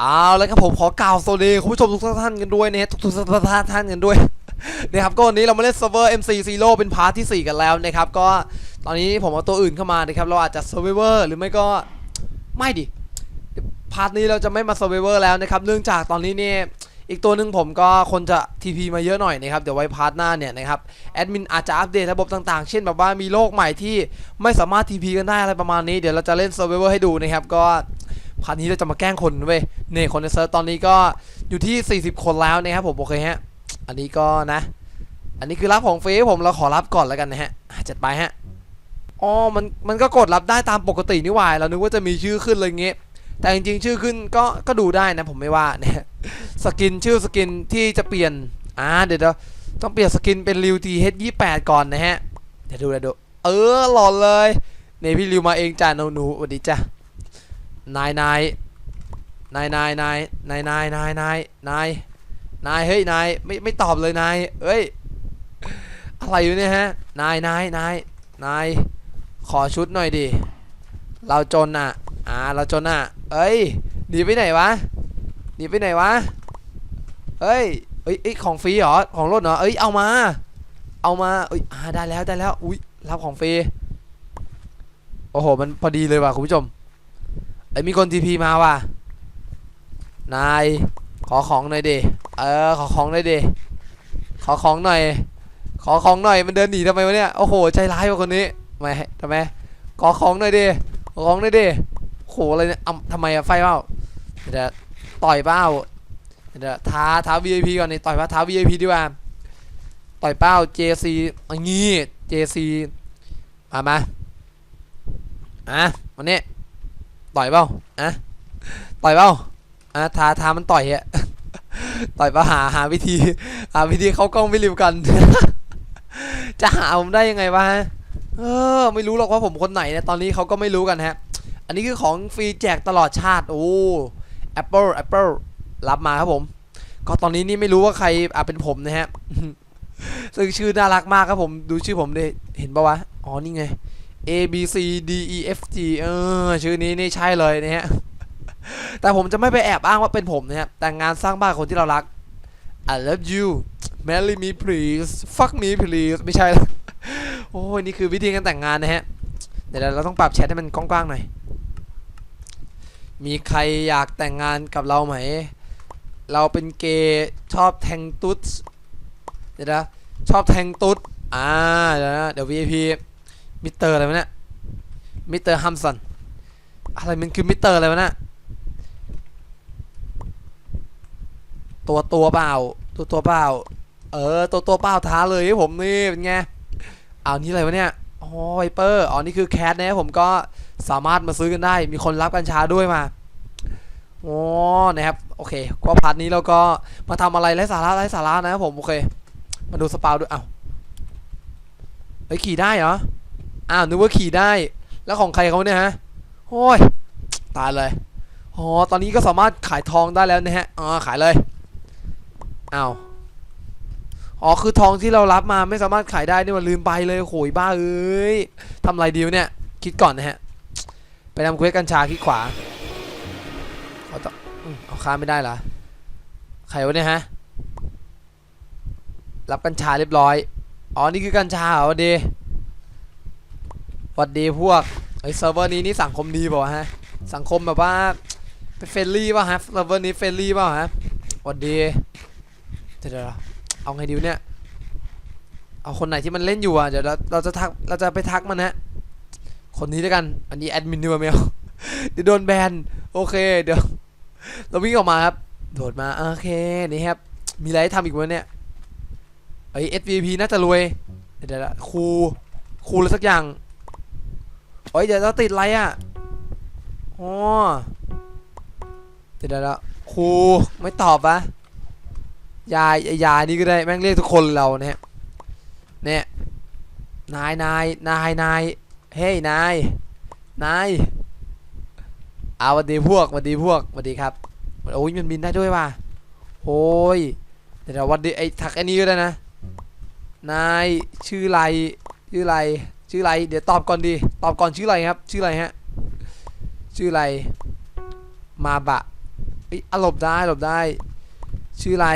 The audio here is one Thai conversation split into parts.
เอาแล้วครับผมขอกล่าวสวัสดีคุณผู้ชมทุกท่านกันด้วยนะฮะทุกๆท่านกันด้วยนะครับก็วันนี้เรามาเล่นเซิร์ฟเวอร์ MC Zero เป็นพาร์ทที่ 4 กันแล้วนะครับ ก็ตอนนี้ผมเอาตัวอื่นเข้ามานะครับ เราอาจจะ Survivor หรือไม่ก็ไม่ดิพาร์ทนี้เราจะไม่มา Survivor แล้วนะครับ เนื่องจากตอนนี้เนี่ยอีกตัวหนึ่งผมก็คนจะ TP มาเยอะหน่อยนะครับ เดี๋ยวไว้พาร์ทหน้าเนี่ยนะครับแอดมินอาจจะอัปเดตระบบต่างๆ เช่นแบบว่ามีโลกใหม่ที่ไม่สามารถ TP กันได้อะไรประมาณนี้เดี๋ยวเราจะเล่น Survivor ให้ดูนะครับก็ พาร์ทนี้เราจะมาแกล้งคนเว้ยเนี่ยคนในเซิร์ฟตอนนี้ก็อยู่ที่ 40 คนแล้วนะครับผมโอเคฮะ อันนี้ก็นะ อันนี้คือรับของฟรีผมเราขอรับก่อนแล้วกันนะฮะจัดไปฮะอ๋อมันมันก็กดรับได้ตามปกตินี่หว่าเรานึกว่าจะมีชื่อขึ้นอะไรเงี้ยแต่จริงๆ ชื่อขึ้นก็ก็ดูได้นะผมไม่ว่าเนะสกินชื่อสกินที่จะเปลี่ยนอ่าเดี๋ยวต้องเปลี่ยนสกินเป็นริวทีเฮดยี่แปดก่อนนะฮะเดี๋ยวดูเดี๋ยวดูเออหล่อเลยเนี่ยพี่ริวมาเองจ้าหนูหนูสวัสดีจ้ะ นายนายนายนายนายนายนายนายนายนายนายเฮ้ยนายไม่ไม่ตอบเลยนายเอ้ยอะไรอยู่เนี่ยฮะนายนายนายนายขอชุดหน่อยดิเราจนอะอ่าเราจนอะเอ้ยหนีไปไหนวะหนีไปไหนวะเอ้ยเอ้ยของฟรีเหรอของรถเหรอเอ้ยเอามา เอามาเอ้ยอ่าได้แล้วได้แล้วอุ้ยรับของฟรีโอ้โหมันพอดีเลยว่ะคุณผู้ชม ไอ้มีคนทีพีมาว่ะ นาย ขอของหน่อยดิเออ ขอของหน่อยดิขอของหน่อย ขอของหน่อย มันเดินหนีทำไมวะเนี่ย โอ้โห ใจร้ายว่ะคนนี้ทำไมทำไม ขอของหน่อยดิขอของหน่อยดิโอ้โหอะไรเนี่ยอ่ำทำไมอะไฟเปล่าเดี๋ยวต่อยเป้าเดี๋ยวท้าท้า VIP ก่อนนี่ต่อยเป้าท้า VIP ดีกว่า ต่อยเป้า JC อย่างงี้ JC มามาอะวันนี้ ต่อยเปล่าอะต่อยเปล่าอะทาทามันต่อยอะต่อยเปล่าหาหาวิธี หาวิธีเข้ากล้องไม่ริวกัน จะหาผมได้ยังไงวะเออไม่รู้หรอกว่าผมคนไหนนี่ยตอนนี้เขาก็ไม่รู้กันฮะ อันนี้คือของฟรีแจกตลอดชาติโอ้ Apple Apple รับมาครับผม ก็ตอนนี้นี่ไม่รู้ว่าใครอาจเป็นผมนะฮะซึ่งชื่อน่ารักมากครับผม ดูชื่อผมดิเห็นปะวะ อ๋อ นี่ไง A B C D E F G เออชื่อนี้นี่ใช่เลยนะฮะแต่ผมจะไม่ไปแอบอ้างว่าเป็นผมนะครับแต่งงานสร้างบ้านคนที่เรารัก I love you marry me please fuck me please ไม่ใช่ละโอ้ยนี่คือวิธีการแต่งงานนะฮะ เดี๋ยวเราต้องปรับแชทให้มันกว้างๆหน่อย มีใครอยากแต่งงานกับเราไหม เราเป็นเกย์ชอบแทงตุ๊ด เดี๋ยวนะชอบแทงตุ๊ด อ่า เดี๋ยวนะเดี๋ยว VIP มิสเตอร์อะไรวะเนี่ยมิสเตอร์ฮัมสันอะไรมันคือมิสเตอร์อะไรวะเนี่ยตัวตัวเปล่าตัวตัวเปล่าเออตัวตัวเปล่าท้าเลยให้ผมนี่เป็นไงเอานี่อะไรวะเนี่ยอ๋อไวเปอร์อ๋อนี่คือแคทนะผมก็สามารถมาซื้อกันได้ มีคนรับกัญชาด้วยมาโอ๋อนะครับ โอเคก็พาร์ทนี้เราก็มาทำอะไรไร้สาระไร้สาระนะครับผม โอเค มาดูสปาวด้วยเอ้าเฮ้ขี่ได้เหรอ อ้าวนึกว่าขี่ได้ แล้วของใครเขาเนี่ยฮะโอ้ยตายเลยอ๋อตอนนี้ก็สามารถขายทองได้แล้วนะฮะอ๋อขายเลยอ้าวอ๋อคือทองที่เรารับมาไม่สามารถขายได้นี่มันลืมไปเลยโหยบ้าเอ้ยทำไรดีวเนี่ยคิดก่อนนะฮะไปทำเควสกัญชาคลิกขวาเอาต่อเอาค้าไม่ได้เหรอใครวะเนี่ยฮะรับกัญชาเรียบร้อย อ๋อ นี่คือกัญชาเหรอเดห วัดดีพวกไอเซิร์ฟเวอร์นี้นี่สังคมดีเปล่าวะฮะ สังคมแบบว่าเป็นเฟรนลี่ป่ะฮะเซิร์ฟเวอร์นี้เฟรนลี่ป่ะฮะหวัดดีเดี๋ยวเอาไงดีวเนี่ย เอาคนไหนที่มันเล่นอยู่อะเดี๋ยวเราเราจะทักเราจะไปทักมันฮะ คนนี้ด้วยกัน อันนี้แอดมินดีกว่าไหมเอาเดี๋ยวโดนแบน โอเคเดี๋ยวเราวิ่งออกมาครับ โดดมาโอเคนี่ครับ มีอะไรให้ทำอีกวะเนี่ยไอ SVP น่าจะรวย เดี๋ยวเดี๋ยวครูครูอะไรสักอย่าง โอ้ยเดี๋ยวเราติดอะไรอะอ๋อเดี๋ยวเดี๋ยวครูไม่ตอบวะยายยายนี่ก็ได้แม่งเรียกทุกคนเราเนี่ยเนี่ยนายนายนายนายเฮ้ยนายนายเอาสวัสดีพวกสวัสดีพวกสวัสดีครับโอ้ยมันบินได้ด้วยว่ะโอ้ยเดี๋ยววันดีไอ้ทักไอ้นี้ก็ได้นะนายชื่อไรชื่อไร ชื่ออะไร เดี๋ยวตอบก่อนดี ตอบก่อนชื่ออะไรครับ ชื่ออะไรฮะ ชื่ออะไร มาบะอ้ยอะหลบได้หลบได้ ชื่ออะไร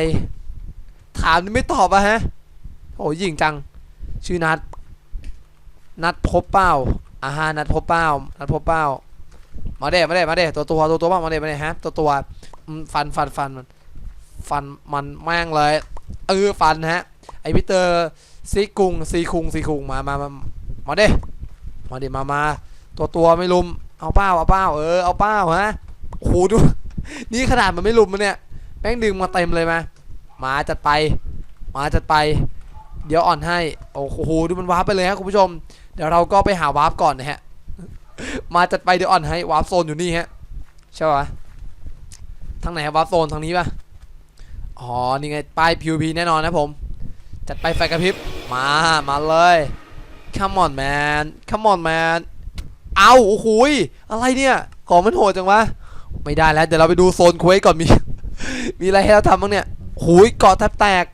ถามนี่ไม่ตอบอะฮะ โอ้ยิงจัง ชื่อนัด นัดพบเป้าอาฮะนัดพบเป้านัดพบเป้ามาเด้มาเด้มาเด้ตัวตัวตัวตัวบ้างมาเด้มาเด้ฮะ ตัวตัวฟันฟันฟันมัน ฟันมันแม่งเลย เออฟันฮะ ไอพิเตอร์ซีกุงซีคุงซีคุงมามามา มาเด้มาเด้มามา ตัวตัวไม่ลุม เอาเป้าเอาเป้าเออ เอาเป้าฮะโอ้โหดู นี่ขนาดมันไม่ลุมมันเนี่ย แม่งดึงมาเต็มเลยมามาจัดไป มาจัดไป เดี๋ยวอ่อนให้ โอ้โห ดูมันวาร์ปไปเลยฮะคุณผู้ชม เดี๋ยวเราก็ไปหาวาร์ปก่อนนะฮะ มาจัดไปเดี๋ยวอ่อนให้ วาร์ปโซนอยู่นี่ฮะ ใช่ปะทางไหนวาร์ปโซนทางนี้ปะอ๋อ นี่ไงป้าย PVP แน่นอนนะผม จัดไปไฟกระพริบ มา มาเลย come on man come on man เอาโอ้โหยอะไรเนี่ยของมันโหดจังวะ ไม่ได้แล้ว เดี๋ยวเราไปดูโซนเควสก่อนมี มีอะไรให้เราทำบ้างเนี่ยหูยเกาะแทบแตก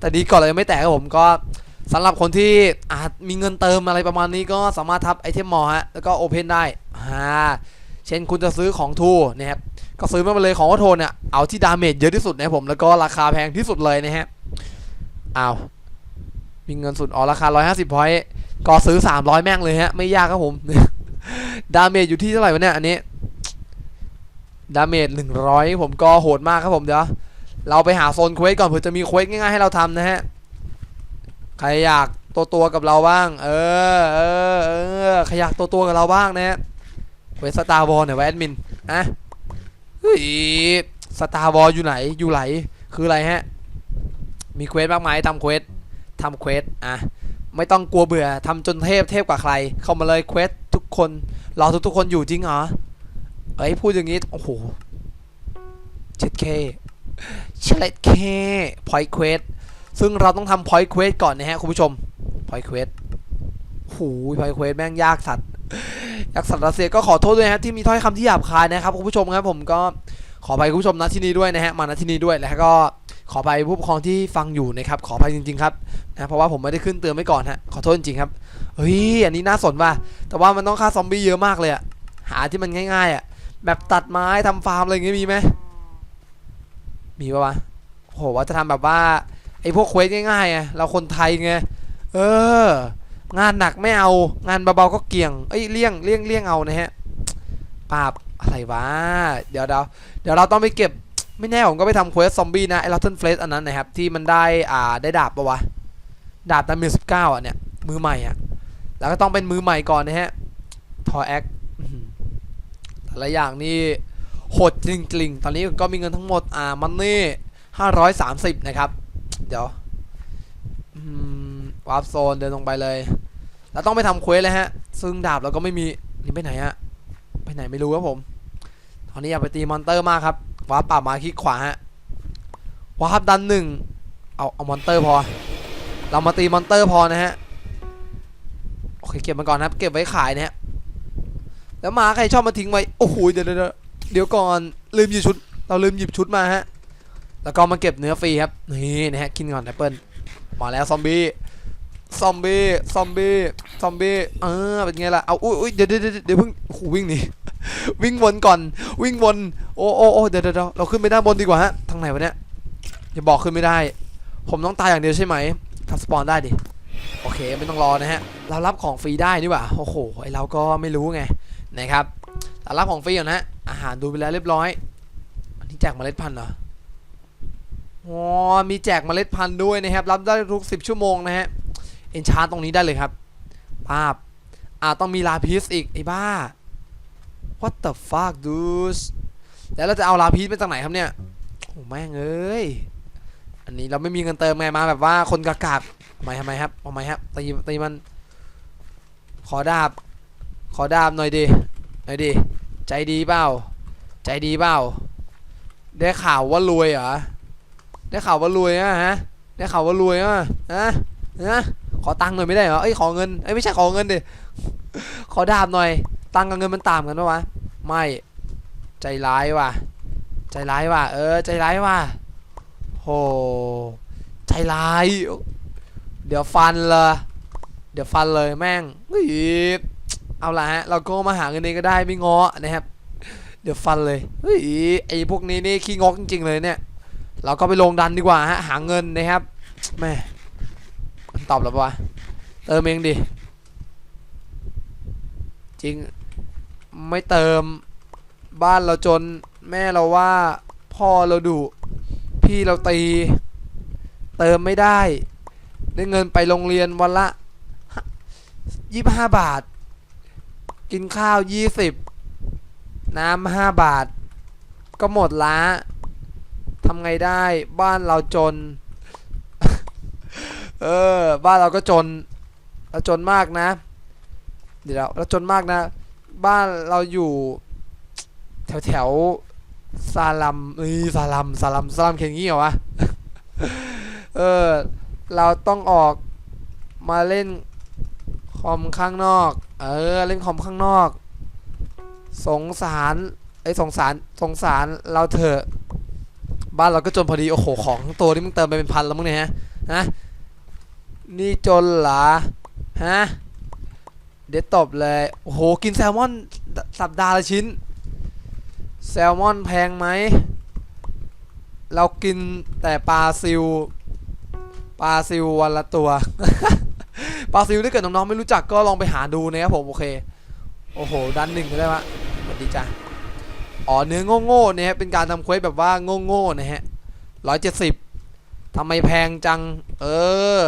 แต่ดีเกาะเรายังไม่แตกครับผมก็สำหรับคนที่อาจมีเงินเติมอะไรประมาณนี้ก็สามารถทับไอเทมมอฮะ แล้วก็โอเพนได้อ่าเช่นคุณจะซื้อของทูนะครับก็ซื้อมาไปเลยของวัตโทนเนี่ยเอาที่ดาเมจเยอะที่สุดนะครับผมแล้วก็ราคาแพงที่สุดเลยนะฮะอ้าวมีเงินสุดอ๋อราคา 150พอยต์ ก็ซื้อ 300 แม่งเลยฮะ ไม่ยากครับผม ดาเมจอยู่ที่เท่าไหร่วะเนี่ย อันนี้ ดาเมจ100 ผมก็โหดมากครับผมเดี๋ยว เราไปหาโซนเควสก่อนเผื่อจะมีเควสง่ายๆให้เราทำนะฮะ ใครอยากตัวตัวกับเราบ้าง เออ เออ เออ ใครอยากตัวตัวกับเราบ้างนะฮะเควสตาร์บอลเนี่ยแอดมินอะเฮ้ยสตาร์บอลอยู่ไหน อยู่ไหน คืออะไรฮะ มีเควสมากมายทำเควสทำเควส อะ ไม่ต้องกลัวเบื่อทำจนเทพเทพกว่าใคร เข้ามาเลยเควสทุกคนรอทุกทุกๆคนอยู่จริงเหรอเอ้ยพูดอย่างงี้ โอ้โหเจ็ดเคเชดเคพอยเควสซึ่งเราต้องทำพอยเควสก่อนนะฮะคุณผู้ชมพอยเควสโอ้โหพอยเควสแม่งยากสัตว์ยากสัตว์รัสเซียก็ขอโทษด้วยนะฮะที่มีถ้อยคำที่หยาบคายนะครับคุณผู้ชมครับผมก็ขอไปคุณผู้ชมนะที่นี้ด้วยนะฮะมาณที่นี้ด้วยแล้วก็ ขอไปผู้ปกครองที่ฟังอยู่นะครับขอไปจริง ๆ ครับนะเพราะว่าผมไม่ได้ขึ้นเตือนไว้ก่อนฮะขอโทษจริงๆครับเฮ้ยอันนี้น่าสนว่ะแต่ว่ามันต้องฆ่าซอมบี้เยอะมากเลยอะหาที่มันง่ายๆอะแบบตัดไม้ทำฟาร์มอะไรอย่างเงี้ยมีไหมมีปะวะโหว่าจะทำแบบว่าไอ้พวกเควสง่ายๆอะเราคนไทยไงเอองานหนักไม่เอางานเบาๆก็เกี่ยงเอ้ยเลี่ยงเลี่ยงเลี่ยงเอานะฮะปาบอะไรวะเดี๋ยวเดี๋ยวเดี๋ยวเราต้องไปเก็บ ไม่แน่ผมก็ไปทำเควสซอมบี้นะไอ้ลอตเทนเฟลสอันนั้นนะครับ ที่มันได้อ่าได้ดาบปะวะ ดาบดาเมจสิบเก้าอะเนี่ย มือใหม่อะ แล้วก็ต้องเป็นมือใหม่ก่อนนะฮะทอแอคแต่ละอย่างนี่โหดจริงๆ ตอนนี้ก็มีเงินทั้งหมดอ่ามันนี่ห้าร้อยสามสิบนะครับ เดี๋ยววาร์ปโซนเดินลงไปเลย แล้วต้องไปทำเควสเลยฮะ ซึ่งดาบเราก็ไม่มี นี่ไปไหนอะไปไหนไม่รู้ครับผม ตอนนี้อยากไปตีมอนเตอร์มากครับ ว้าป่ามาคลิกขวาฮะว้าดันหนึ่งเอาเอามอนเตอร์พอ เรามาตีมอนเตอร์พอนะฮะโอเคเก็บมันก่อนครับ เก็บไว้ขายนะฮะแล้วมาใครชอบมาทิ้งไว้โอ้โหเดี๋ยวเดี๋ยเดี๋ยวเดี๋ยวก่อนลืมหยิบชุด เราลืมหยิบชุดมาฮะแล้วก็มาเก็บเนื้อฟรีครับนี่นะฮะกินก่อนแอปเปิลมาแล้วซอมบี้ ซอมบี้ ซอมบี้ ซอมบี้ เออ เป็นไงล่ะ เอา อุ้ยอุ้ยเดี๋ยวเดี๋ยวเดี๋ยวเพิ่งโอ้โหวิ่งหนี วิ่งวนก่อน วิ่งวน โอ้โอ้โอ้เดี๋ยวเดี๋ยวเดี๋ยวเราขึ้นไปด้านบนดีกว่าฮะ ทางไหนวะเนี่ย อย่าบอกขึ้นไม่ได้ ผมต้องตายอย่างเดียวใช่ไหมทำสปอนได้ดิ โอเค ไม่ต้องรอนะฮะ เรารับของฟรีได้นี่หว่า โอ้โห ไอเราก็ไม่รู้ไง นะครับเรารับของฟรีก่อนนะอาหารดูไปแล้วเรียบร้อย อันนี้แจกเมล็ดพันธุ์เหรอ อ๋อ มีแจกเมล็ดพันธุ์ด้วยนะครับ รับได้ทุก 10 ชั่วโมงนะฮะ เอนชาร์ตรงนี้ได้เลยครับภาพอ่าต้องมีลาพิสอีก ไอ้บ้า What the fuck dude แล้วเราจะเอาลาพีชมาจากไหนครับเนี่ยโอ้แม่งเอ้ย อันนี้เราไม่มีเงินเติมไงมาแบบว่าคนกากาบทำไมทำไมครับทำไมครับตีตีมัน ขอดาบ ขอดาบหน่อยดิหน่อยดิใจดีเปล่า ใจดีเปล่า ได้ข่าวว่ารวยเหรอ ได้ข่าวว่ารวยอะฮะ ได้ข่าวว่ารวยอะฮะฮะ ขอตังค์หน่อยไม่ได้เหรอเอ้ยขอเงินเอ้ยไม่ใช่ขอเงินดิขอดาบหน่อย ตังค์กับเงินมันต่างกันปะวะไม่ใจร้ายว่ะ ใจร้ายว่ะ เออ ใจร้ายว่ะโหใจร้าย เดี๋ยวฟันเลยเดี๋ยวฟันเลยแม่งเฮ้ยเอาละฮะ เราก็มาหาเงินเองก็ได้ไม่ง้อนะครับ เดี๋ยวฟันเลยเฮ้ยไอพวกนี้นี่ขี้งกจริงๆเลยเนี่ย เราก็ไปลงดันดีกว่าฮะ หาเงินนะครับแม่ ตอบแล้วปะวะเติมเองดิ จริงไม่เติมบ้านเราจนแม่เราว่าพ่อเราดุพี่เราตี เติมไม่ได้ ได้เงินไปโรงเรียนวันละยี่ห้าบาท กินข้าวยี่สิบน้ำห้าบาท ก็หมดละทำไงได้บ้านเราจน เออ บ้านเราก็จนเราจนมากนะ เดี๋ยวเราเราจนมากนะ บ้านเราอยู่แถวแถวซาลัมเอ้ยซาลัมซาลัมซาลัมเขียนงี้เหรอวะ เออ เราต้องออกมาเล่นคอมข้างนอก เออ เล่นคอมข้างนอก สงสาร ไอ้สงสาร สงสารเราเถอะ บ้านเราก็จนพอดี โอ้โห ของทั้งตัวนี่มึงเติมไปเป็นพันแล้วมึงเนี่ยฮะ ฮะ นี่จนหรอฮะ เดี๋ยวตบเลย โอ้โห กินแซลมอนสัปดาห์ละชิ้น แซลมอนแพงไหม เรากินแต่ปลาซิว ปลาซิววันละตัว ปลาซิวถ้าเกิดน้องๆไม่รู้จักก็ลองไปหาดูนะครับผม โอเค โอ้โห ดันหนึ่งก็ได้ปะสวัสดีจ้ะ อ๋อ เนื้อโง่ๆเนี่ยเป็นการทำเควสแบบว่าโง่ๆนะฮะร้อยเจ็ดสิบทำไมแพงจัง เออ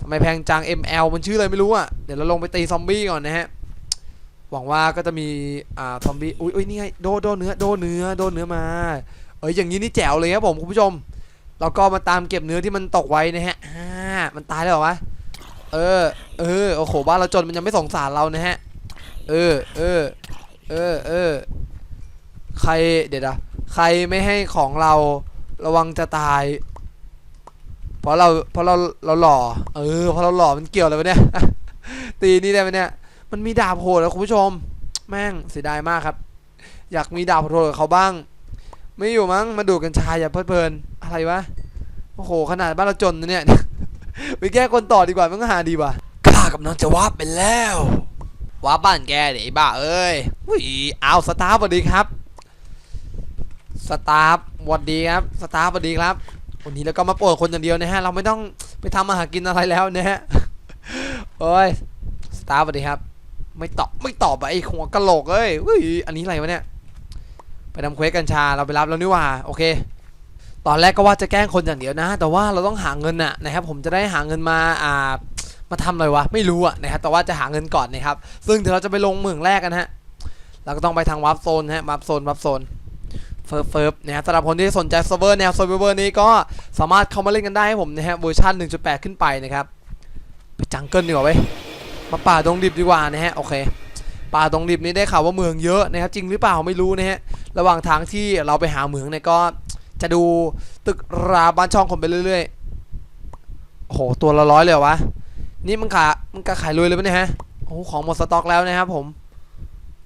ทำไมแพงจัง ML มันชื่ออะไรไม่รู้อะ เดี๋ยวเราลงไปตีซอมบี้ก่อนนะฮะ หวังว่าก็จะมี อ่า ซอมบี้ อุ้ยอุ้ยนี่ไง โด โดเนื้อ โดเนื้อ โดเนื้อมา เอ้ย อย่างนี้นี่แจ๋วเลยครับผมคุณผู้ชม เราก็มาตามเก็บเนื้อที่มันตกไว้นะฮะอ่ามันตายแล้วเหรอวะ เออ เออ โอ้โห บ้านเราจนมันยังไม่สงสารเรานะฮะ เออ เออ เออ เออ ใคร เดี๋ยวนะใครไม่ให้ของเราระวังจะตาย เพราะเราเพราะเราเราหล่อเออเพราะเราหล่อมันเกี่ยวอะไรวะเนี่ยตีนี่ได้ไหมเนี่ยมันมีดาบโหดแล้วคุณผู้ชม แม่งเสียดายมากครับ อยากมีดาบโหดกับเขาบ้าง ไม่อยู่มั้งมาดูกัญชายอย่าเพลิดเพลินอะไรวะโอ้โหขนาดบ้านเราจนนะเนี่ยไปแก้คนต่อดีกว่ามันก็หาดีกว่ะข้ากำลังจะวาร์ปไปแล้ววาบ้านแกเดี๋ยวไอ้บ้าเอ้ยอุ้ยเอาสตาร์สวัสดีครับสตาร์สวัสดีครับสตาร์สวัสดีครับ วันนี้เราก็มาโปรดคนอย่างเดียวนะฮะ เราไม่ต้องไปทำอาหารกินอะไรแล้วนะฮะ โอ้ย สตาร์สวัสดีครับ ไม่ตอบไม่ตอบอะไอ้หัวกะโหลกเอ้ยอุ้ย อันนี้อะไรวะเนี่ย ไปทำเควสกัญชา เราไปรับแล้วนี่ว่า โอเค ตอนแรกก็ว่าจะแกล้งคนอย่างเดียวนะ แต่ว่าเราต้องหาเงินน่ะนะครับ ผมจะได้หาเงินมา อ่า มาทำอะไรวะ ไม่รู้อะนะครับ แต่ว่าจะหาเงินก่อนนะครับ ซึ่งเดี๋ยวเราจะไปลงเมืองแรกกันฮะ เราก็ต้องไปทางวับโซนฮะวับโซนวับโซน เฟิร์ฟเฟิร์ฟนะครับสำหรับคนที่สนใจเซิร์ฟเวอร์แนวเซิร์ฟเวอร์นี้ก็สามารถเข้ามาเล่นกันได้ให้ผมนะฮะเวอร์ชัน1.8 ขึ้นไปนะครับ ไปจังเกิลดีกว่าเว้ยมาป่าดงดิบดีกว่านะฮะโอเคป่าดงดิบนี้ได้ข่าวว่าเมืองเยอะนะครับจริงหรือเปล่าไม่รู้นะฮะระหว่างทางที่เราไปหาเมืองเนี่ยก็จะดูตึกราบ้านช่องคนไปเรื่อยๆโอ้โหตัวละร้อยเลยวะนี่มันขามันกะขายรวยเลยปะเนี่ยฮะโอ้ของหมดสต็อกแล้วนะครับผม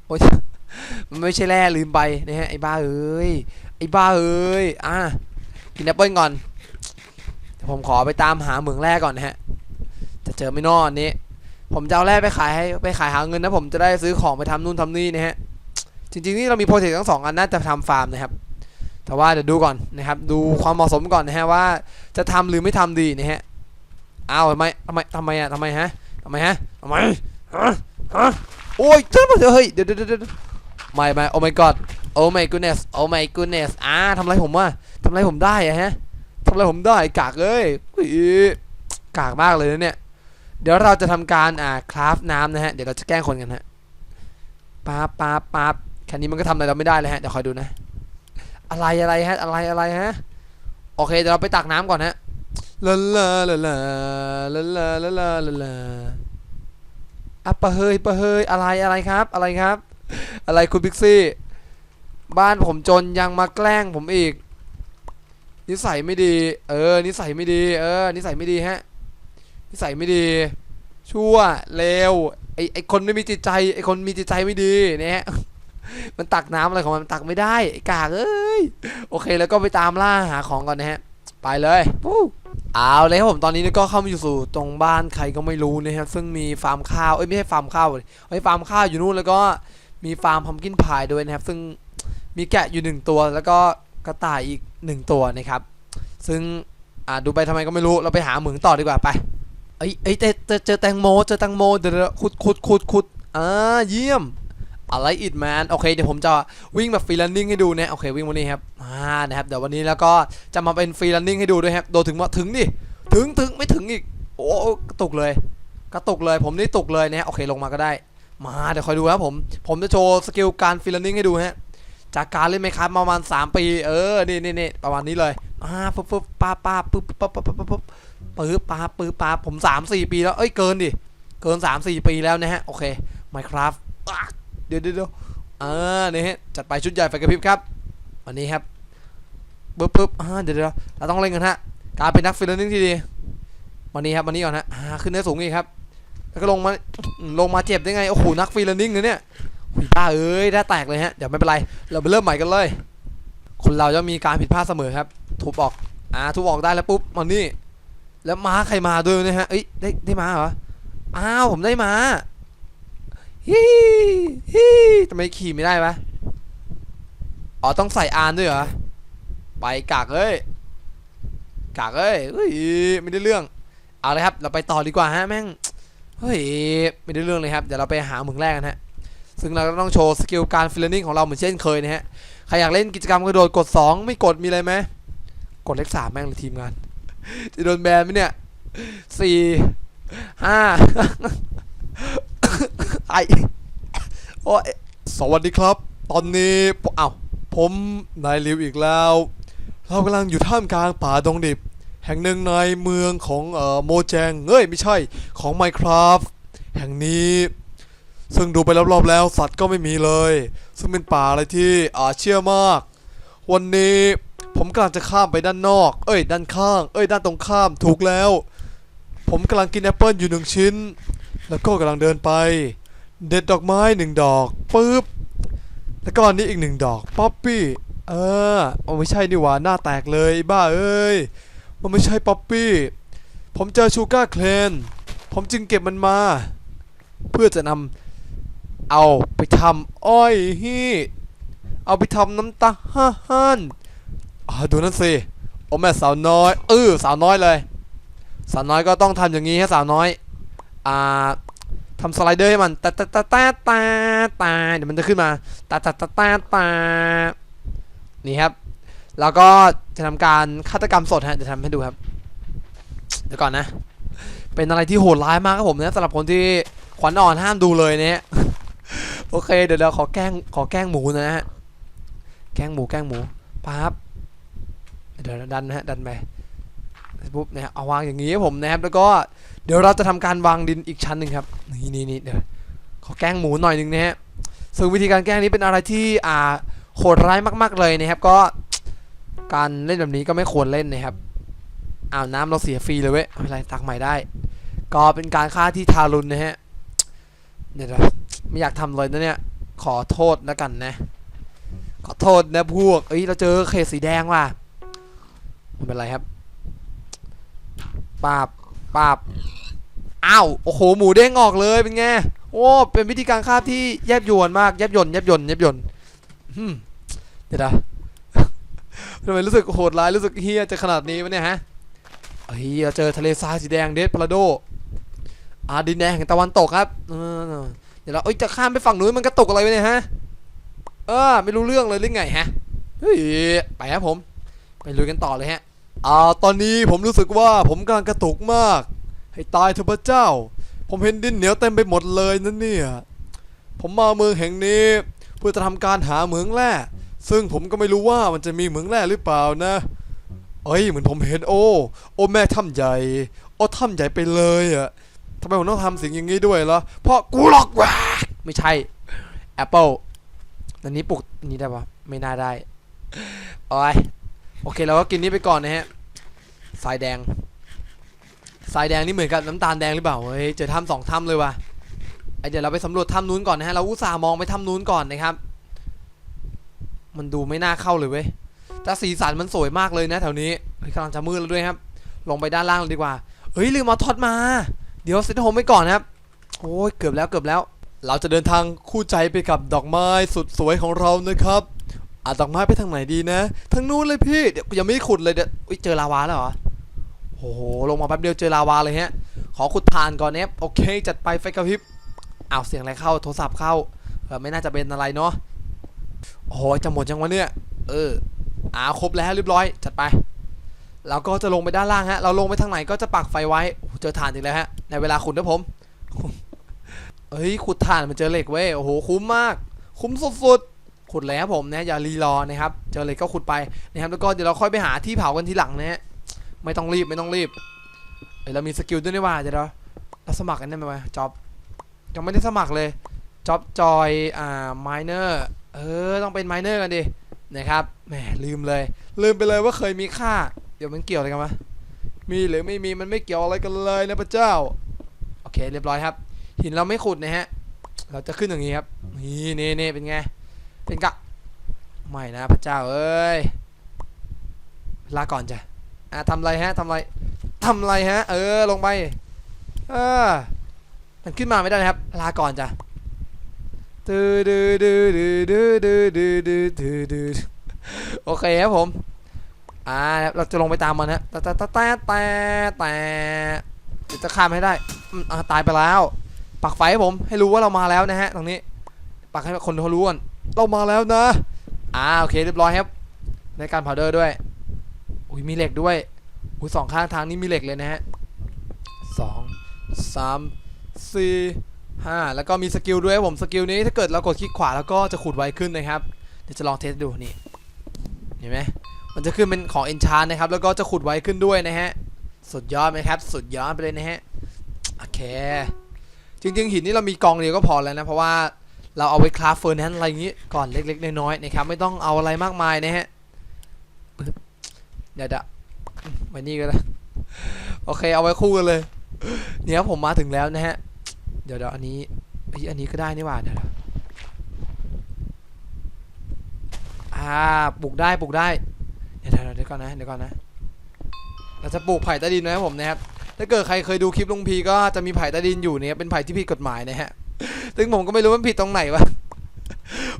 โอ้ย มันไม่ใช่แร่ลืมไปนะฮะไอ้บ้าเอ้ยไอ้บ้าเอ้ยอะกินแอปเปิ้ลก่อนผมขอไปตามหาเหมืองแร่ก่อนนะฮะจะเจอไม่นอนนี้ ผมจะเอาแร่ไปขายให้ไปขายหาเงินนะผมจะได้ซื้อของไปทำนู่นทำนี่นะฮะจริงๆนี่เรามีโปรเจกต์ทั้งสองอันน่าจะทำฟาร์มนะครับ แต่ว่าเดี๋ยวดูก่อนนะครับ ดูความเหมาะสมก่อนนะฮะว่าจะทำหรือไม่ทำดีนะฮะอ้าวทำไมทำไมทำไมอะทำไมฮะทำไมฮะทำไมฮะฮะโอ้ยเจ้าเฮ้ยเดี๋ยเดี๋ยวเดี๋ยวเดี๋ยว ไม่ไม่โอ้ my god โอ้ my goodness โอ้ my goodness อ่าทำไรผมวะทำไรผมได้อะฮะทำไรผมได้กากเอ้ยกากมากเลยนะเนี่ย เดี๋ยวเราจะทำการอ่าคราฟน้ำนะฮะ เดี๋ยวเราจะแกล้งคนกันฮะป๊าป๊าป๊าแค่นี้มันก็ทำอะไรเราไม่ได้เลยฮะ เดี๋ยวคอยดูนะ อะไรอะไรฮะ อะไรอะไรฮะ โอเค เดี๋ยวเราไปตักน้ำก่อนฮะลาลาลาลาลาลาลาลาลาอะปะเฮยปะเฮยอะไรอะไรครับ อะไรครับ อะไรคุณพิกซี่ บ้านผมจนยังมาแกล้งผมอีก นิสัยไม่ดี เออ นิสัยไม่ดี เออ นิสัยไม่ดีฮะ นิสัยไม่ดี ชั่วเลวไอไอคนไม่มีจิตใจ ไอคนมีจิตใจไม่ดีเนี่ยมันตักน้ำอะไรของมันตักไม่ได้ไอกากเอ้ยโอเคแล้วก็ไปตามล่าหาของก่อนนะฮะ ไปเลยปู้เอาเลยครับผมตอนนี้ก็เข้ามาอยู่สู่ตรงบ้านใครก็ไม่รู้นะครับซึ่งมีฟาร์มข้าวเอ้ยไม่ใช่ฟาร์มข้าวเลยเฮ้ยฟาร์มข้าวอยู่นู่นแล้วก็ มีฟาร์มพัมกินพายด้วยนะครับ ซึ่งมีแกะอยู่หนึ่งตัว แล้วก็กระต่ายอีกหนึ่งตัวนะครับ ซึ่งอ่าดูไปทำไมก็ไม่รู้เราไปหาเหมืองต่อดีกว่าไปเอ้ยเอ้ยเจอเจอเจอแตงโมเจอแตงโมเดี๋ยวขุดขุดขุดขุดอ่าเยี่ยมอะไรอิดแมนโอเคเดี๋ยวผมจะวิ่งแบบฟรีแลนนิ่งให้ดูนะโอเควิ่งวันนี้ครับอ่านะครับเดี๋ยววันนี้แล้วก็จะมาเป็นฟรีแลนนิ่งให้ดูด้วยครับโดนถึงว่าถึงดิถึงถึงไม่ถึงอีกโอ้กระตุกเลย กระตุกเลยผมนี่ตุกเลยนะโอเคลงมาก็ได้ มาเดี๋ยวคอยดูครับผม ผมจะโชว์สกิลการฟรีแลนนิ่งให้ดูฮะจากการเล่นไหมครับประมาณ 3 ปี เออ นี่นี่นี่ประมาณนี้เลยอ่าปุ๊บปุ๊บป้าป้าปุ๊บปุ๊บปุ๊บปุ๊บปุ๊บปุ๊บป้าปื๊บป้าผม 3 4 ปีแล้ว เอ้ย เกินดิ เกิน 3 4 ปีแล้วนะฮะ โอเค Minecraft เดี๋ยวเดี๋ยวเดี๋ยวอ่านี่ฮะ จัดไปชุดใหญ่ไฟกระพริบครับ วันนี้ครับปุ๊บปุ๊บอ่าเดี๋ยวเดี๋ยวเราต้องเล่นกันฮะ การเป็นนักฟรีแลนซ์ที่ดี วันนี้ครับ วันนี้ก่อนฮะอ่าขึ้นได้สูงอีกครับ แล้วก็ลงมาลงมาเจ็บได้ไง โอ้โห นักฟรีแลนซ์นะเนี่ยหุยบ้าเอ้ยได้แตกเลยฮะ เดี๋ยวไม่เป็นไร เราไปเริ่มใหม่กันเลย คนเราจะมีการผิดพลาดเสมอครับ ทุบออก อ่า ทุบออกได้แล้วปุ๊บมานี่ แล้วม้าใครมาด้วยนี่ยฮะ เอ้ย ได้ได้ม้าเหรอ อ้าว ผมได้ม้าฮิฮิทำไมขี่ไม่ได้วะอ๋อ ต้องใส่อานด้วยเหรอ ไปกากเอ้ย กากเอ้ยเฮ้ย ไม่ได้เรื่อง เอาเลยครับ เราไปต่อดีกว่าฮะแม่ง เฮ้ยไม่ได้เรื่องเลยครับเดี๋ยวเราไปหาเหมืองแรกกันฮะซึ่งเราก็ต้องโชว์สกิลการฟิลลิ่งของเราเหมือนเช่นเคยนะฮะใครอยากเล่นกิจกรรมกระโดดกด 2 ไม่กดมีอะไรไหมกดเลขสามแม่งเลยทีมงานจะโดนแบนไหมเนี่ยสี่ห้าไอโอ้ยสวัสดีครับ ตอนนี้ผมอ้าผมนายลิวอีกแล้ว เรากำลังอยู่ท่ามกลางป่าดงดิบ แห่งหนึ่งในเมืองของเอ่อโมแจงเอ้ยไม่ใช่ของ Minecraft แห่งนี้ ซึ่งดูไปรอบๆแล้วสัตว์ก็ไม่มีเลย ซึ่งเป็นป่าอะไรที่อ่าเชื่อมาก วันนี้ผมกำลังจะข้ามไปด้านนอก เอ้ย ด้านข้าง เอ้ย ด้านตรงข้ามถูกแล้ว ผมกำลังกินแอปเปิลอยู่หนึ่งชิ้น แล้วก็กำลังเดินไป เด็ดดอกไม้หนึ่งดอกปึ๊บแล้วก็อันนี้อีกหนึ่งดอกป๊อปปี้เออไม่ใช่นี่หว่าหน้าแตกเลยบ้าเอ้ย มันไม่ใช่ป๊อปปี้ ผมเจอชูการ์เคลน ผมจึงเก็บมันมา เพื่อจะนำเอาไปทำอ้อยฮี่เอาไปทำน้ำตาฮ่าฮันดูนั่นสิ โอ้แม่สาวน้อย เออสาวน้อยเลย สาวน้อยก็ต้องทำอย่างนี้ฮะสาวน้อย อ่าทำสไลเดอร์ให้มันตาตาตาตาตาตาเดี๋ยวมันจะขึ้นมาตาตาตาตาตานี่ครับ แล้วก็จะทำการฆาตกรรมสดฮะจะทำให้ดูครับ เดี๋ยวก่อนนะ เป็นอะไรที่โหดร้ายมากครับผมนะสำหรับคนที่ขวัญอ่อนห้ามดูเลยเนี่ยโอเค เดี๋ยวเราขอแกล้งขอแกล้งหมูนะฮะแกล้งหมูแกล้งหมูปั๊บเดี๋ยวดันนะฮะดันไปปุ๊บนะฮะเอาวางอย่างนี้ผมนะครับแล้วก็เดี๋ยวเราจะทำการวางดินอีกชั้นหนึ่งครับนี่นี่นี่เดี๋ยวขอแกล้งหมูหน่อยหนึ่งนะฮะซึ่งวิธีการแกล้งนี้เป็นอะไรที่อ่าโหดร้ายมาก ๆเลยนะครับก็ การเล่นแบบนี้ก็ไม่ควรเล่นนะครับอ้าวน้ำเราเสียฟรีเลยเว้ยไม่เป็นไรตักใหม่ได้ ก็เป็นการฆ่าที่ทารุณนะฮะเดี๋ยวไม่อยากทำเลยนะเนี่ย ขอโทษแล้วกันนะ ขอโทษนะพวก เอ้ยเราเจอเขตสีแดงว่ะไม่เป็นไรครับปาบปาบอ้าวโอ้โหหมูเด้งออกเลยเป็นไงโอ้เป็นวิธีการฆ่าที่แยบยวนมากแยบยนแยบยนแยบยนอืมเดี๋ยวนะ ทำไมรู้สึกโหดร้ายรู้สึกเฮียจะขนาดนี้วะเนี่ยฮะเฮ้ยเจอทะเลทรายสีแดงเดสพลาโดอาดินแดงแห่งตะวันตกครับเดี๋ยวเราเอ้ยจะข้ามไปฝั่งนู้นมันกระตกอะไรวะเนี่ยฮะ เออไม่รู้เรื่องเลยหรือไงฮะเฮ้ยไปครับผมไปลุยกันต่อเลยฮะอ่าตอนนี้ผมรู้สึกว่าผมกำลังกระตุกมาก ให้ตายเถอะพระเจ้า ผมเห็นดินเหนียวเต็มไปหมดเลยนั่นเนี่ยผมมาเมืองแห่งนี้ เพื่อจะทำการหาเหมืองแร่ ซึ่งผมก็ไม่รู้ว่ามันจะมีเหมืองแร่หรือเปล่านะ เอ้ยเหมือนผมเห็นโอ้ โอ้แม่ถ้ำใหญ่ โอ้ถ้ำใหญ่ไปเลยอะทำไมผมต้องทำสิ่งอย่างนี้ด้วยล่ะ เพราะกูหลอกแหวกไม่ใช่ Apple อันนี้ปลุกนี้ได้ปะไม่น่าได้โอ้ยโอเคเราก็กินนี้ไปก่อนนะฮะทรายแดงทรายแดงนี่เหมือนกับน้ำตาลแดงหรือเปล่าเฮ้ยเจอถ้ำสองถ้ำเลยว่ะเดี๋ยวเราไปสำรวจถ้ำนู้นก่อนนะฮะเราอุตส่าห์มองไปถ้ำนู้นก่อนนะครับ มันดูไม่น่าเข้าเลยเว้ยแต่สีสันมันสวยมากเลยนะแถวนี้เฮ้ยกำลังจะมืดแล้วด้วยครับ ลงไปด้านล่างเลยดีกว่า เฮ้ยลืมเอาท็อตมา เดี๋ยวเซ็ตโฮมไว้ก่อนนะครับ โอ้ยเกือบแล้วเกือบแล้ว เราจะเดินทางคู่ใจไปกับดอกไม้สุดสวยของเรานะครับอะดอกไม้ไปทางไหนดีนะ ทางนู้นเลยพี่เดี๋ยวยังไม่ขุดเลยเดี๋ยวเจอลาวาแล้วเหรอโอ้โหลงมาแป๊บเดียวเจอลาวาเลยฮะ ขอขุดทานก่อนเนฟโอเค จัดไปไฟกระพริบอ้าวเสียงอะไรเข้าโทรศัพท์เข้าไม่น่าจะเป็นอะไรเนาะ โอ้โหจะหมดจังวะเนี่ย เอออ่าครบแล้วเรียบร้อยจัดไปเราก็จะลงไปด้านล่างฮะ เราลงไปทางไหนก็จะปักไฟไว้ เจอถ่านอีกแล้วฮะ ในเวลาขุดนะผม เฮ้ย ขุดถ่านมันเจอเหล็กเว้ย โอ้โห คุ้มมาก คุ้มสุดๆ ขุดเลยครับผมนะ อย่ารีรอนะครับ เจอเหล็กก็ขุดไปนะครับ แล้วก็เดี๋ยวเราค่อยไปหาที่เผากันทีหลังนะฮะ ไม่ต้องรีบ ไม่ต้องรีบเอ้ยเรามีสกิลด้วยนี่ว่าเดี๋ยวเราเราสมัครกันได้ไหมวะจ็อบ ยังไม่ได้สมัครเลยจ็อบจอย อ่า ไมเนอร์ เออ ต้องเป็นไมเนอร์กันดินะครับแหมลืมเลย ลืมไปเลยว่าเคยมีค่า เดี๋ยวมันเกี่ยวอะไรกันวะมีหรือไม่มีมันไม่เกี่ยวอะไรกันเลยนะพระเจ้า โอเคเรียบร้อยครับ หินเราไม่ขุดนะฮะ เราจะขึ้นอย่างนี้ครับ นี่นี่นี่เป็นไง เป็นกะไม่นะพระเจ้าเอ้ย ลาก่อนจ้ะ อะทำอะไรฮะทำอะไรทำอะไรฮะ เออลงไป เออ มันขึ้นมาไม่ได้นะครับ ลาก่อนจ้ะ ดื้อดื้อดื้อดื้อดื้อดื้อดื้อดื้อดื้อดื้อโอเคครับผม อ่า เราจะลงไปตามมันฮะแต่แต่แต่แต่แต่จะข้ามให้ได้อ่าตายไปแล้ว ปักไฟให้ผม ให้รู้ว่าเรามาแล้วนะฮะ ตรงนี้ ปักให้คนเขารู้ก่อนเรามาแล้วนะ อ่า โอเค เรียบร้อยครับ ในการเผาเดอร์ด้วย อุ้ย มีเหล็กด้วย อุ้ยสองข้างทางนี้มีเหล็กเลยนะฮะสองสามสี่ ห้าแล้วก็มีสกิลด้วยผมสกิลนี้ถ้าเกิดเรากดคลิกขวาแล้วก็จะขุดไวขึ้นนะครับเดี๋ยวจะลองเทสดูนี่เห็นไหมมันจะขึ้นเป็นของ e n c h a n t นะครับแล้วก็จะขุดไวขึ้นด้วยนะฮะสุดยอดไหมครับ สุดยอดไปเลยนะฮะโอเค จริงๆหินนี่เรามีกองเดียวก็พอแล้วนะ เพราะว่าเราเอาไว้คราฟเฟอร์นันอะไรอย่างงี้ก่อนเล็กๆน้อยๆนะครับไม่ต้องเอาอะไรมากมายนะฮะเดี๋ยวเดี๋ยวอืมไว้นี่ก็ได้โอเคเอาไว้คู่กันเลย เนี่ยผมมาถึงแล้วนะฮะ เดี๋ยวเดี๋ยวอันนี้เฮ้ยอันนี้ก็ได้นี่หว่าเดี๋ยวเดี๋ยวอ่าปลูกได้ปลูกได้ เดี๋ยวเดี๋ยวเดี๋ยวก่อนนะเดี๋ยวก่อนนะเราจะปลูกไผ่ใต้ดินนะครับผมนะครับถ้าเกิดใครเคยดูคลิปลุงพีก็จะมีไผ่ใต้ดินอยู่เนี่ยเป็นไผ่ที่ผิดกฎหมายนะฮะซึ่งผมก็ไม่รู้ว่ามันผิดตรงไหนวะ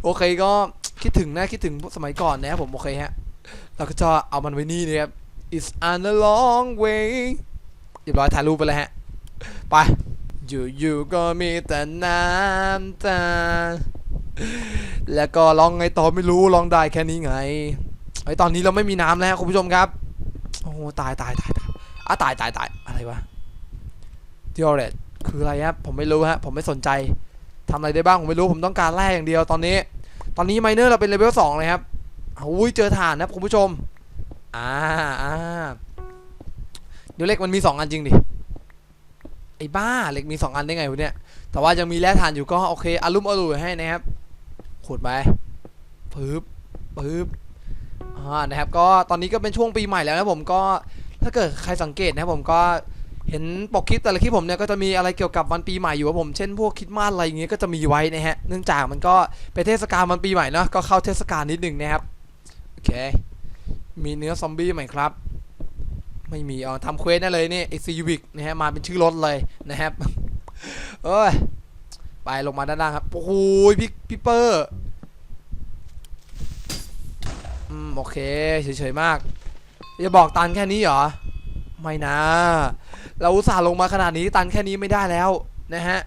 โอเคก็คิดถึงนะคิดถึงสมัยก่อนนะครับผมโอเคฮะเราก็จะเอามันไว้นี่นะครับ It's on a long way เรียบร้อยถ่ายรูปไปเลยฮะ ไป อยู่ๆก็มีแต่น้ำตา แล้วก็ลองไงต่อไม่รู้ลองได้แค่นี้ไงไอตอนนี้เราไม่มีน้ำแล้วคุณผู้ชมครับ โอ้ตายตายตายตายอะตายตายตายอะไรวะดิโอเรตคืออะไรครับผมไม่รู้ฮะผมไม่สนใจทำอะไรได้บ้างผมไม่รู้ผมต้องการแร่อย่างเดียวตอนนี้ ตอนนี้ไมเนอร์เราเป็นเลเวลสองเลยครับอุ้ยเจอฐานนะคุณผู้ชมอ่าอ่าเดี๋ยวเล็กมันมีสองอันจริงดิ อ้บ้าเหล็กมีสองอันได้ไงวะเนี่ย แต่ว่ายังมีแร่ฐานอยู่ก็โอเคอารุ่มอร่ยให้นะครับขุดไปปึ๊บปึ๊บอ่านะครับ ก็ตอนนี้ก็เป็นช่วงปีใหม่แล้วนะผมก็ถ้าเกิดใครสังเกตนะครับผมก็เห็นปกคลิปแต่ละคลิปผมเนี่ยก็จะมีอะไรเกี่ยวกับวันปีใหม่อยู่ครับผมเช่นพวกคิดมาสอะไรอย่างเงี้ยก็จะมีไว้นะฮะเนื่องจากมันก็เป็นเทศกาลวันปีใหม่เนาะก็เข้าเทศกาลนิดนึงนะครับโอเคมีเนื้อซอมบี้ไหมครับ ไม่มีเอทำเควสได้เลยนี่ไอซีวิกนะฮะมาเป็นชื่อรถเลยนะครับเอ้ยไปลงมาด้านล่างครับโอ้โหพี่พี่เปอร์อืมโอเคเฉยๆมากจะบอกตันแค่นี้เหรอไม่นะ เราอุตส่าห์ลงมาขนาดนี้ตันแค่นี้ไม่ได้แล้วนะฮะ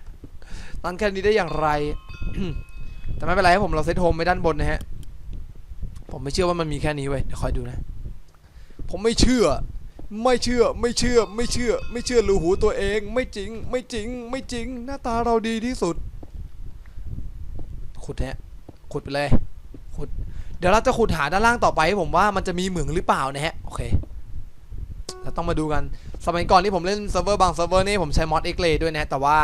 ตันแค่นี้ได้อย่างไร แต่ไม่เป็นไรผมเราเซตโฮมไว้ด้านบนนะฮะผมไม่เชื่อว่ามันมีแค่นี้เว้ยเดี๋ยวคอยดูนะ ผมไม่เชื่อ ไม่เชื่อไม่เชื่อไม่เชื่อ ไม่เชื่อรูหูตัวเอง ไม่จริง ไม่จริง ไม่จริง หน้าตาเราดีที่สุด ขุดฮะขุดไปเลยขุด เดี๋ยวเราจะขุดหาด้านล่างต่อไป ผมว่ามันจะมีเหมืองหรือเปล่านะฮะโอเคเราต้องมาดูกัน สมัยก่อนที่ผมเล่นเซิร์ฟเวอร์บางเซิร์ฟเวอร์นี่ผมใช้มอดเอ็กเลด้วยนะแต่ว่า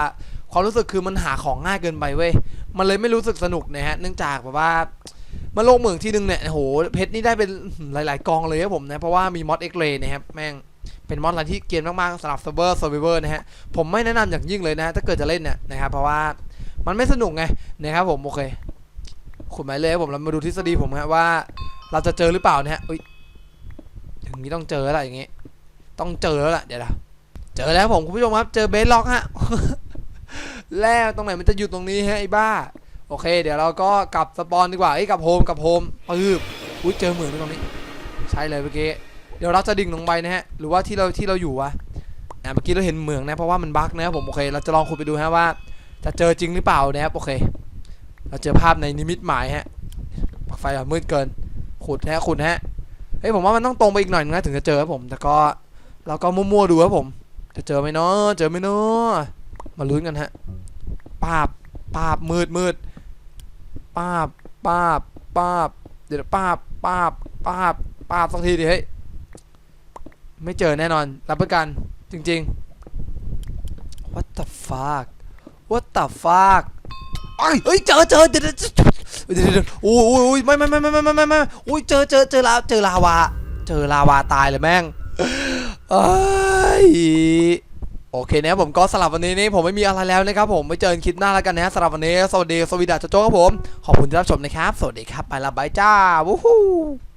ความรู้สึกคือมันหาของง่ายเกินไปเว้ยมันเลยไม่รู้สึกสนุกนะฮะเนื่องจากแบบว่า มาลงเหมืองทีนึงเนี่ยโอ้โหเพชรนี่ได้เป็นหลาย ๆ กองเลยครับผมนะเพราะว่ามีมอดเอ็กเลนะครับแม่งเป็นมอดอะไรที่เกรียนมาก ๆสำหรับเซิร์ฟเวอร์เซิร์ฟเวอร์นะฮะผมไม่แนะนำอย่างยิ่งเลยนะฮะถ้าเกิดจะเล่นเนี่ยนะครับเพราะว่ามันไม่สนุกไงนะครับผมโอเคขุดไปเลยผมเรามาดูทฤษฎีผมครับว่า เราจะเจอหรือเปล่านะฮะอุ้ยอย่างนี้ต้องเจอแล้วล่ะอย่างงี้ ต้องเจอแล้วล่ะเดี๋ยวนะเจอแล้วผมคุณผู้ชมครับเจอเบสล็อกฮะแล้วตรงไหนมันจะอยู่ตรงนี้ฮะไอ้บ้า โอเค เดี๋ยวเราก็กลับสปอนดีกว่าเอ้กลับโฮมกลับโฮมปึ๊บอุ้ยเจอเหมืองตรงนี้ ใช่เลยเมื่อกี้เดี๋ยวเราจะดิ่งลงไปนะฮะหรือว่าที่เราที่เราอยู่วะอะเมื่อกี้เราเห็นเหมืองนะเพราะว่ามันบั๊กนะครับผมโอเคเราจะลองขุดไปดูฮะว่า จะเจอจริงหรือเปล่านะครับโอเค เราเจอภาพในนิมิตหมายฮะปักไฟอะมืดเกินขุดฮะขุดฮะเฮ้ยผมว่ามันต้องตรงไปอีกหน่อยนึงนะถึงจะเจอครับผม แต่ก็เราก็มั่วๆดูครับผม จะเจอไหมเนาะเจอไหมเนาะมาลุ้นกันฮะปาบปาบมืดมืด ป้าบป้าบป้าบเดี๋ยวป้าบป้าบป้าบป้าบสักทีดิเฮ้ยไม่เจอแน่นอน รับประกัน จริงๆ what the fuck what the fuck เอ้ยเฮ้ยเจอเจอเดี๋ยวเดี๋ยวเดี๋ยวโอ้ยโอ้ยไม่ไม่ไม่ไม่ไม่ไม่ไม่โอ้ยเจอเจอเจอลาเจอลาวา เจอลาวาตายเลยแม่งเอ้ย โอเคนะผมก็สลับวันนี้นี่ผมไม่มีอะไรแล้วนะครับผมไม่เจอคลิปหน้าแล้วกันนะสลับวันนี้ สวัสดีสวีดัสโจโจ้ครับผม ขอบคุณที่รับชมนะครับ สวัสดีครับ ไปละบายจ้า วู้ฮู้